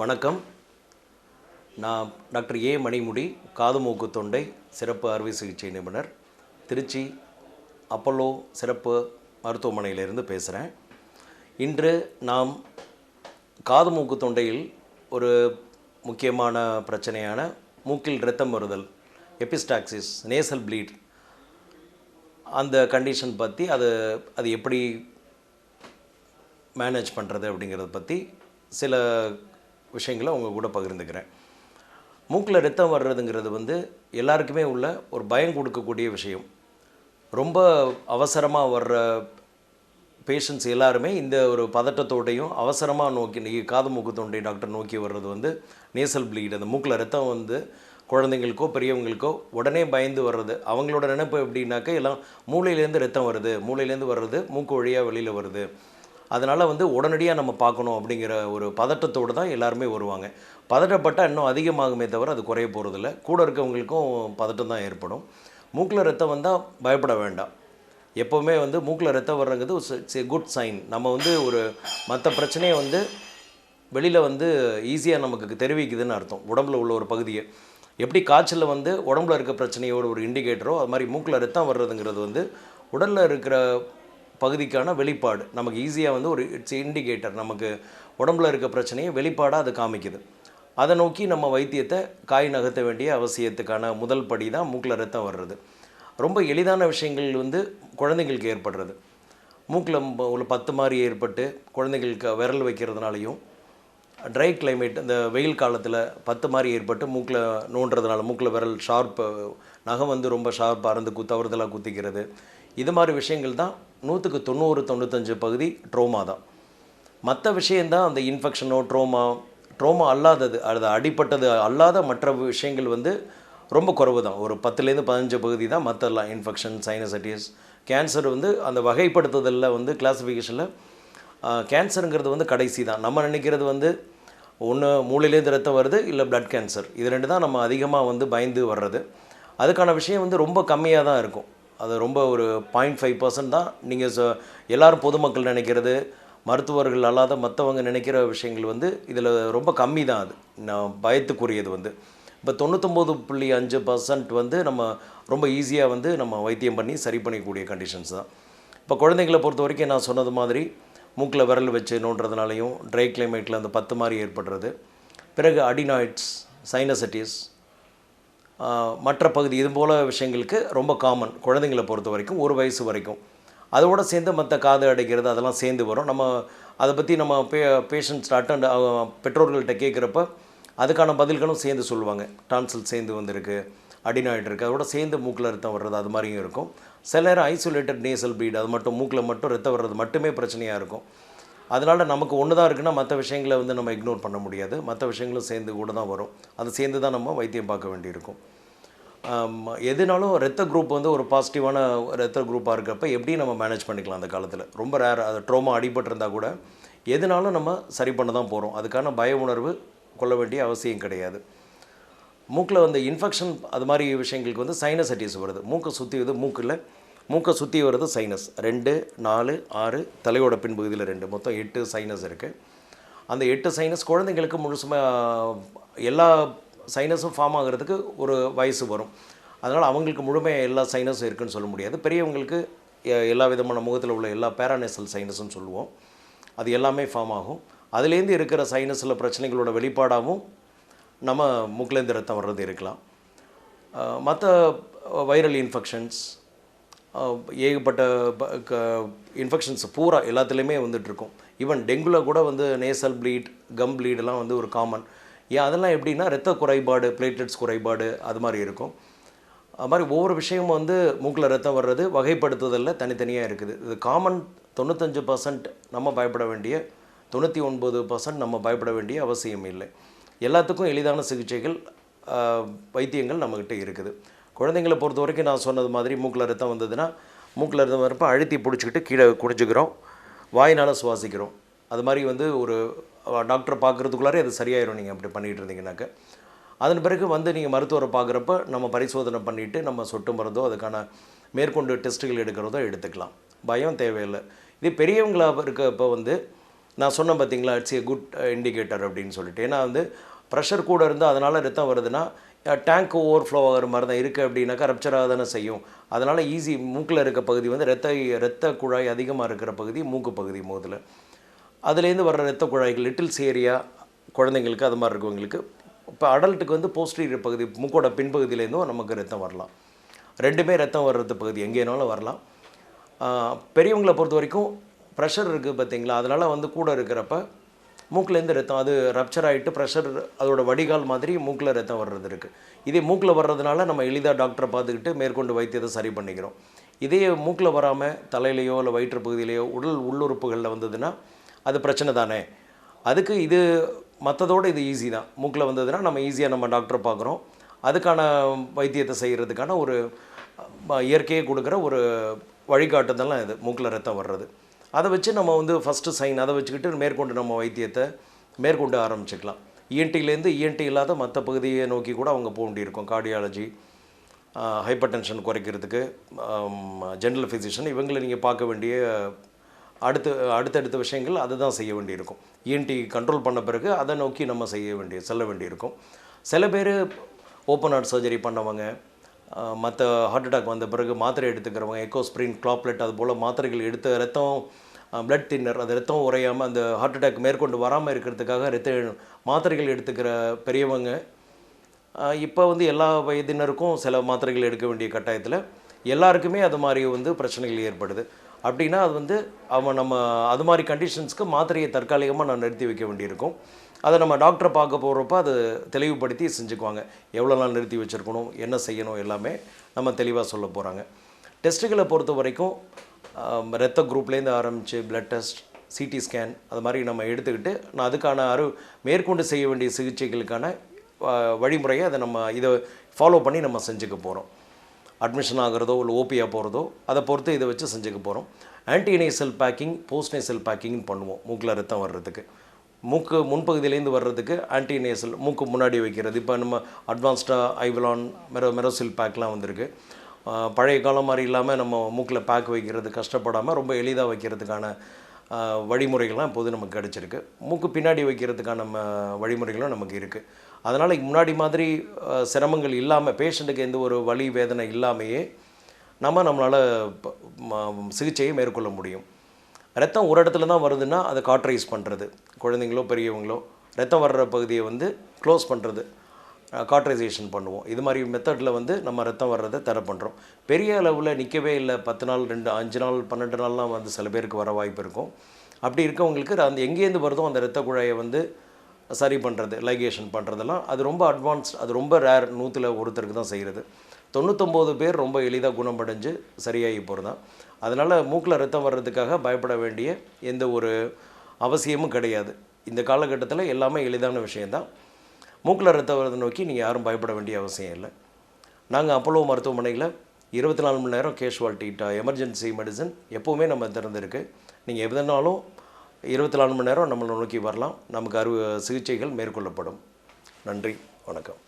வணக்கம். நான் doctor A மணிமுடி காது மூக்கு தொண்டை சிறப்பு அறுவை சிகிச்சை நிபுணர். திருச்சி அப்பல்லோ சிறப்பு மருத்துவமனையிலிருந்து பேசுகிறேன் இன்று நாம் காது மூக்கு தொண்டையில் ஒரு முக்கியமான பிரச்சனையான மூக்கில் இரத்தம் வருதல் எபிஸ்டாக்சிஸ் நேசல் ப்ளீட் அந்த கண்டிஷன் பற்றி அது அது எப்படி மேனேஜ் பண்ணுறது அப்படிங்கிறத பற்றி சில விஷயங்களை உங்கள் கூட பகிர்ந்துக்கிறேன். மூக்கில் ரத்தம் வர்றதுங்கிறது வந்து எல்லாருக்குமே உள்ள ஒரு பயம் கொடுக்கக்கூடிய விஷயம். ரொம்ப அவசரமாக வர்ற பேஷண்ட்ஸ் எல்லாருமே இந்த ஒரு பதட்டத்தோடையும் அவசரமாக நோக்கி இன்றைக்கி காது மூக்கு தொண்டை டாக்டர் நோக்கி வர்றது வந்து நேசல் ப்ளீட் அந்த மூக்கில் ரத்தம் வந்து குழந்தைங்களுக்கோ பெரியவங்களுக்கோ உடனே பயந்து வர்றது. அவங்களோட நினைப்பு எப்படின்னாக்கா எல்லாம் மூளையிலேருந்து ரத்தம் வருது. மூளையிலேருந்து வர்றது மூக்கு வழியாக வெளியில் வருது. அதனால் வந்து உடனடியாக நம்ம பார்க்கணும் அப்படிங்கிற ஒரு பதட்டத்தோடு தான் எல்லாருமே வருவாங்க. பதட்டப்பட்டால் இன்னும் அதிகமாகுமே தவிர அது குறைய போகிறதில்ல கூட இருக்கவங்களுக்கும் பதட்டம் தான் ஏற்படும். மூக்கில் ரத்தம் வந்தால் பயப்பட வேண்டாம். எப்போவுமே வந்து மூக்கில் ரத்தம் வர்றங்கிறது இட்ஸ் எ குட் சைன் நம்ம வந்து ஒரு மற்ற பிரச்சனையை வந்து வெளியில் வந்து ஈஸியாக நமக்கு தெரிவிக்குதுன்னு அர்த்தம். உடம்புல உள்ள ஒரு பகுதியை. எப்படி காய்ச்சலில் வந்து உடம்புல இருக்க பிரச்சனையோட ஒரு இண்டிகேட்டரோ அது மாதிரி மூக்கில் ரத்தம் வர்றதுங்கிறது வந்து உடலில் இருக்கிற பகுதிக்கான வெளிப்பாடு. நமக்கு ஈஸியாக வந்து ஒரு இட்ஸ் இண்டிகேட்டர் நமக்கு உடம்புல இருக்க பிரச்சனையை வெளிப்பாடாக அது காமிக்குது. அதை நோக்கி நம்ம வைத்தியத்தை காய் நகர்த்த வேண்டிய அவசியத்துக்கான முதல் படி தான் மூக்கில் ரத்தம் வர்றது. ரொம்ப எளிதான விஷயங்கள் வந்து குழந்தைங்களுக்கு ஏற்படுறது. மூக்கில் ஒரு பத்து மாதிரி ஏற்பட்டு குழந்தைங்களுக்கு விரல் வைக்கிறதுனாலையும் ட்ரை கிளைமேட் இந்த வெயில் காலத்தில் பத்து மாதிரி ஏற்பட்டு மூக்கில் நோண்டுறதுனால மூக்கில் விரல் ஷார்ப்பு நகம் வந்து ரொம்ப ஷார்ப்பாக இருந்து கு தவறுதலாக குத்திக்கிறது. இது மாதிரி விஷயங்கள் தான் நூற்றுக்கு தொண்ணூறு தொண்ணூத்தஞ்சு பகுதி ட்ரோமா தான். மற்ற விஷயந்தான் அந்த இன்ஃபெக்ஷனோ ட்ரோமா ட்ரோமா அல்லாதது அது அடிப்பட்டது அல்லாத மற்ற விஷயங்கள் வந்து ரொம்ப குறைவு தான். ஒரு பத்துலேருந்து பதினஞ்சு பகுதி தான் மற்றெல்லாம் இன்ஃபெக்ஷன் சைனசைட்டிஸ். கேன்சர் வந்து அந்த வகைப்படுத்துதலில் வந்து கிளாஸிஃபிகேஷனில் கேன்சருங்கிறது வந்து கடைசி தான். நம்ம நினைக்கிறது வந்து ஒன்று மூளையிலேருந்து ரத்தம் வருது இல்லை பிளட் கேன்சர் இது ரெண்டு தான் நம்ம அதிகமாக வந்து பயந்து வர்றது. அதுக்கான விஷயம் வந்து ரொம்ப கம்மியாக தான் இருக்கும். அது ரொம்ப ஒரு பாயிண்ட் ஃபைவ் பர்சன்ட் தான். நீங்கள் ச எல்லோரும் பொதுமக்கள் நினைக்கிறது மருத்துவர்கள் அல்லாத மற்றவங்க நினைக்கிற விஷயங்கள் வந்து இதில் ரொம்ப கம்மி தான் அது. நான் பயத்துக்குரியது வந்து. இப்போ தொண்ணூத்தொம்பது புள்ளி அஞ்சு பர்சன்ட் வந்து நம்ம ரொம்ப ஈஸியாக வந்து நம்ம வைத்தியம் பண்ணி சரி பண்ணிக்கக்கூடிய கண்டிஷன்ஸ் தான். இப்போ குழந்தைங்களை பொறுத்த வரைக்கும் நான் சொன்னது மாதிரி மூக்கில் விரல் வச்சு நோண்டுறதுனாலையும் ட்ரை கிளைமேட்டில் அந்த பத்து மாதிரி ஏற்படுறது. பிறகு அடினாய்ட்ஸ் சைனசட்டிஸ் மற்ற பகுதி இது போல் விஷயங்களுக்கு ரொம்ப காமன் குழந்தைங்களை பொறுத்த வரைக்கும் ஒரு வயசு வரைக்கும். அதோடு சேர்ந்து மற்ற காது அடைக்கிறது அதெல்லாம் சேர்ந்து வரும். நம்ம அதை பற்றி நம்ம பே பேஷண்ட்ஸ் அட்டன் பெற்றோர்கள்ட்ட கேட்குறப்ப அதுக்கான பதில்களும் சேர்ந்து சொல்லுவாங்க. டான்சல் சேர்ந்து வந்திருக்கு அடினாய்டு இருக்குது அதோட சேர்ந்து மூக்கில் ரத்தம் வர்றது அது மாதிரியும் இருக்கும். சில நேரம் ஐசோலேட்டட் நேசல் பீட் அது மட்டும் மூக்கில் மட்டும் ரத்தம் வர்றது மட்டுமே பிரச்சனையாக இருக்கும். அதனால் நமக்கு ஒன்று தான் இருக்குன்னா மற்ற விஷயங்களை வந்து நம்ம இக்னோர் பண்ண முடியாது. மற்ற விஷயங்களும் சேர்ந்து கூட தான் வரும். அது சேர்ந்து தான் நம்ம வைத்தியம் பார்க்க வேண்டியிருக்கும். எதுனாலும் ரத்த குரூப் வந்து ஒரு பாசிட்டிவான ரத்த குரூப்பாக இருக்கிறப்ப எப்படி நம்ம மேனேஜ் பண்ணிக்கலாம் அந்த காலத்தில். ரொம்ப ரேர் அது ட்ரோமா அடிபட்டிருந்தால் கூட எதுனாலும் நம்ம சரி பண்ண தான் போகிறோம் அதுக்கான பய உணர்வு கொள்ள வேண்டிய அவசியம் கிடையாது. மூக்கில் வந்து இன்ஃபெக்ஷன் அது மாதிரி விஷயங்களுக்கு வந்து சைனசைட்டிஸ் வருது. மூக்கை சுற்றி வந்து மூக்கில் மூக்கை சுற்றி வருது சைனஸ் ரெண்டு நாலு ஆறு தலையோட பின்பகுதியில் ரெண்டு. மொத்தம் எட்டு சைனஸ் இருக்குது அந்த எட்டு சைனஸ் குழந்தைங்களுக்கு முழுசுமாக எல்லா சைனஸும் ஃபார்ம் ஆகிறதுக்கு ஒரு வயசு வரும். அதனால் அவங்களுக்கு முழுமையாக எல்லா சைனஸும் இருக்குதுன்னு சொல்ல முடியாது. பெரியவங்களுக்கு எல்லா விதமான முகத்தில் உள்ள எல்லா பேரானேசல் சைனஸும் சொல்லுவோம். அது எல்லாமே ஃபார்ம் ஆகும். அதுலேருந்து இருக்கிற சைனஸில் பிரச்சனைகளோட வெளிப்பாடாகவும் நம்ம மூக்கிலேருந்து ரத்தம் வர்றது இருக்கலாம். மற்ற வைரல் இன்ஃபெக்ஷன்ஸ் ஏகப்பட்ட க இன்ஃபெக்ஷன்ஸ் பூரா எல்லாத்துலேயுமே வந்துட்டுருக்கும். ஈவன் டெங்குவில் கூட வந்து நேசல் ப்ளீட் கம் ப்ளீடெல்லாம் வந்து ஒரு காமன் ஏன் அதெல்லாம் எப்படின்னா ரத்த குறைபாடு பிளேட்லெட்ஸ் குறைபாடு அது மாதிரி இருக்கும். அது மாதிரி ஒவ்வொரு விஷயமும் வந்து மூக்கில் ரத்தம் வர்றது வகைப்படுத்துதலில் தனித்தனியாக இருக்குது. இது காமன் தொண்ணூத்தஞ்சு பர்சன்ட் நம்ம பயப்பட வேண்டிய தொண்ணூற்றி ஒன்பது பர்சன்ட் நம்ம பயப்பட வேண்டிய அவசியம் இல்லை. எல்லாத்துக்கும் எளிதான சிகிச்சைகள் வைத்தியங்கள் நம்மக்கிட்ட இருக்குது. குழந்தைங்களை பொறுத்த வரைக்கும் நான் சொன்னது மாதிரி மூக்கில் ரத்தம் வந்ததுன்னா மூக்கில் ரத்தம் வரப்போ அழுத்தி பிடிச்சிக்கிட்டு கீழே குடிஞ்சிக்கிறோம். வாயினால் சுவாசிக்கிறோம். அது மாதிரி வந்து ஒரு டாக்டரை பார்க்குறதுக்குள்ளாரே அது சரியாயிரும் நீங்கள் அப்படி பண்ணிகிட்டு இருந்தீங்கன்னாக்க. அதன் பிறகு வந்து நீங்கள் மருத்துவரை பார்க்குறப்ப நம்ம பரிசோதனை பண்ணிவிட்டு நம்ம சொட்டு மருந்தோ அதுக்கான மேற்கொண்டு டெஸ்ட்டுகள் எடுக்கிறதோ எடுத்துக்கலாம். பயம் தேவையில்லை. இது பெரியவங்களாக இருக்கப்போ வந்து நான் சொன்னேன் பார்த்தீங்களா இட்ஸ் ஏ குட் இண்டிகேட்டர் அப்படின்னு சொல்லிட்டு. ஏன்னா வந்து ப்ரெஷர் கூட இருந்தால் அதனால் ரத்தம் வருதுன்னா டேங்க் ஓவர்ஃப்ளோ ஆகிற மாதிரி தான் இருக்குது அப்படின்னாக்கா ரப்சர் ஆக தானே செய்யும். அதனால் ஈஸி மூக்கில் இருக்க பகுதி வந்து ரத்த ரத்த குழாய் அதிகமாக இருக்கிற பகுதி மூக்கு பகுதி முதல்ல. அதுலேருந்து வர்ற ரத்த குழாய்கள் லிட்டில்ஸ் ஏரியா குழந்தைங்களுக்கு அது மாதிரி இருக்கவங்களுக்கு இப்போ அடல்ட்டுக்கு வந்து போஸ்டீரியர் பகுதி மூக்கோட பின்பகுதியிலேருந்தும் நமக்கு ரத்தம் வரலாம். ரெண்டுமே ரத்தம் வர்றது பகுதி எங்கேனாலும் வரலாம். பெரியவங்களை பொறுத்த வரைக்கும் ப்ரெஷர் இருக்குது பார்த்தீங்களா? அதனால் வந்து கூட இருக்கிறப்ப மூக்கிலேருந்து ரத்தம் அது ரப்சர் ஆகிட்டு ப்ரெஷர் அதோட வடிகால் மாதிரி மூக்கில் ரத்தம் வர்றது இருக்குது இதே மூக்கில் வர்றதுனால நம்ம எளிதாக டாக்டரை பார்த்துக்கிட்டு மேற்கொண்டு வைத்தியத்தை சரி பண்ணிக்கிறோம். இதே மூக்கில் வராமல் தலையிலையோ இல்லை வயிற்று பகுதியிலையோ உடல் உள்ளுறுப்புகளில் வந்ததுன்னா அது பிரச்சனை தானே? அதுக்கு இது மற்றதோடு இது ஈஸி தான். மூக்கில் வந்ததுன்னா நம்ம ஈஸியாக நம்ம டாக்டரை பார்க்குறோம். அதுக்கான வைத்தியத்தை செய்கிறதுக்கான ஒரு இயற்கையை கொடுக்குற ஒரு வழிகாட்டுதெல்லாம் இது மூக்கில் ரத்தம் வர்றது. அதை வச்சு நம்ம வந்து ஃபஸ்ட்டு சைன் அதை வச்சுக்கிட்டு மேற்கொண்டு நம்ம வைத்தியத்தை மேற்கொண்டு ஆரம்பிச்சுக்கலாம். இஎன்டிலேருந்து இஎன்டி இல்லாத மற்ற பகுதியை நோக்கி கூட அவங்க போக வேண்டியிருக்கும். கார்டியாலஜி ஹைப்பர் டென்ஷன் குறைக்கிறதுக்கு ஜென்ரல் ஃபிசிஷியன் இவங்களை நீங்கள் பார்க்க வேண்டிய அடுத்து அடுத்தடுத்த விஷயங்கள் அதை தான் செய்ய வேண்டியிருக்கும். இஎன்டி கண்ட்ரோல் பண்ண பிறகு அதை நோக்கி நம்ம செய்ய வேண்டிய செல்ல வேண்டியிருக்கும். சில பேர் ஓப்பன் ஹார்ட் சர்ஜரி பண்ணவங்க மற்ற ஹார்ட் அட்டாக் வந்த பிறகு மாத்திரை எடுத்துக்கிறவங்க எக்கோஸ்பிரின் கிளாப்லெட் அது போல் மாத்திரைகள் எடுத்த ரத்தம் பிளட் தின்னர் அது ரத்தம் உறையாமல் அந்த ஹார்ட் அட்டாக் மேற்கொண்டு வராமல் இருக்கிறதுக்காக ரத்த மாத்திரைகள் எடுத்துக்கிற பெரியவங்க. இப்போ வந்து எல்லா வயதினருக்கும் சில மாத்திரைகள் எடுக்க வேண்டிய கட்டாயத்தில் எல்லாருக்குமே அது மாதிரி வந்து பிரச்சனைகள் ஏற்படுது. அப்படின்னா அது வந்து அவன் நம்ம அது மாதிரி கண்டிஷன்ஸ்க்கு மாத்திரையை தற்காலிகமாக நான் நிறுத்தி வைக்க வேண்டியிருக்கும். அதை நம்ம டாக்டரை பார்க்க போகிறப்ப அது தெளிவுபடுத்தி செஞ்சுக்குவாங்க. எவ்வளோ நாள் நிறுத்தி வச்சுருக்கணும் என்ன செய்யணும் எல்லாமே நம்ம தெளிவாக சொல்ல போகிறாங்க டெஸ்ட்டுகளை பொறுத்த வரைக்கும் ரத்த குரூப்லேருந்து ஆரம்பித்து பிளட் டெஸ்ட் சிடி ஸ்கேன் அது மாதிரி நம்ம எடுத்துக்கிட்டு நான் அதுக்கான அரு மேற்கொண்டு செய்ய வேண்டிய சிகிச்சைகளுக்கான வழிமுறையை அதை நம்ம இதை ஃபாலோ பண்ணி நம்ம செஞ்சுக்க போகிறோம் அட்மிஷன் ஆகிறதோ இல்லை ஓபியாக போகிறதோ அதை பொறுத்து இதை வச்சு செஞ்சுக்க போகிறோம் anterior nasal packing post nasal packing பண்ணுவோம் மூக்கில் ரத்தம் வர்றதுக்கு. மூக்கு முன்பகுதியிலேருந்து வர்றதுக்கு ஆன்டிநேசல் மூக்கு முன்னாடி வைக்கிறது. இப்போ நம்ம அட்வான்ஸ்டாக ஐவலான் மெரோ மெரோசில் பேக்லாம் வந்திருக்கு. பழைய காலம் மாதிரி இல்லாமல் நம்ம மூக்கில் பேக் வைக்கிறது கஷ்டப்படாமல் ரொம்ப எளிதாக வைக்கிறதுக்கான வழிமுறைகள்லாம் இப்போது நமக்கு கிடச்சிருக்கு. மூக்கு பின்னாடி வைக்கிறதுக்கான நம்ம வழிமுறைகளும் நமக்கு இருக்குது அதனால் முன்னாடி மாதிரி சிரமங்கள் இல்லாமல் பேஷண்ட்டுக்கு எந்த ஒரு வலி வேதனை இல்லாமையே நம்ம நம்மளால் சிகிச்சையை மேற்கொள்ள முடியும். ரத்தம் ஒரு இடத்துல தான் வருதுன்னா அதை காட்ரைஸ் பண்ணுறது குழந்தைங்களோ பெரியவங்களோ ரத்தம் வர்ற பகுதியை வந்து க்ளோஸ் பண்ணுறது காட்ரைசேஷன் பண்ணுவோம். இது மாதிரி மெத்தடில் வந்து நம்ம ரத்தம் வர்றதை தர பண்ணுறோம் பெரிய அளவில் நிற்கவே இல்லை. பத்து நாள் ரெண்டு அஞ்சு நாள் பன்னெண்டு நாள்லாம் வந்து சில பேருக்கு வர வாய்ப்பு இருக்கும். அப்படி இருக்கவங்களுக்கு அந்த எங்கேருந்து வருதோ அந்த ரத்த குழாயை வந்து சரி பண்ணுறது லைகேஷன் பண்ணுறதெல்லாம் அது ரொம்ப அட்வான்ஸ்ட் அது ரொம்ப ரேர் நூற்றில் ஒருத்தருக்கு தான் செய்கிறது தொண்ணூத்தொம்பது பேர் ரொம்ப எளிதாக குணமடைஞ்சு சரியாகி போகிறதான் அதனால் மூக்கில் ரத்தம் வர்றதுக்காக பயப்பட வேண்டிய எந்த ஒரு அவசியமும் கிடையாது. இந்த காலகட்டத்தில் எல்லாமே எளிதான விஷயந்தான் மூக்கில் ரத்தம் வரதை நோக்கி நீங்கள் யாரும் பயப்பட வேண்டிய அவசியம் இல்லை. நாங்கள் அப்போலோ மருத்துவமனையில் இருபத்தி நாலு மணி நேரம் கேஷுவாலிட்டி எமர்ஜென்சி மெடிசன் எப்போவுமே நம்ம திறந்துருக்கு. நீங்கள் எதுனாலும் இருபத்தி நாலு மணி நேரம் நம்மளை நோக்கி வரலாம். நமக்கு அறுவ சிகிச்சைகள் மேற்கொள்ளப்படும். நன்றி வணக்கம்.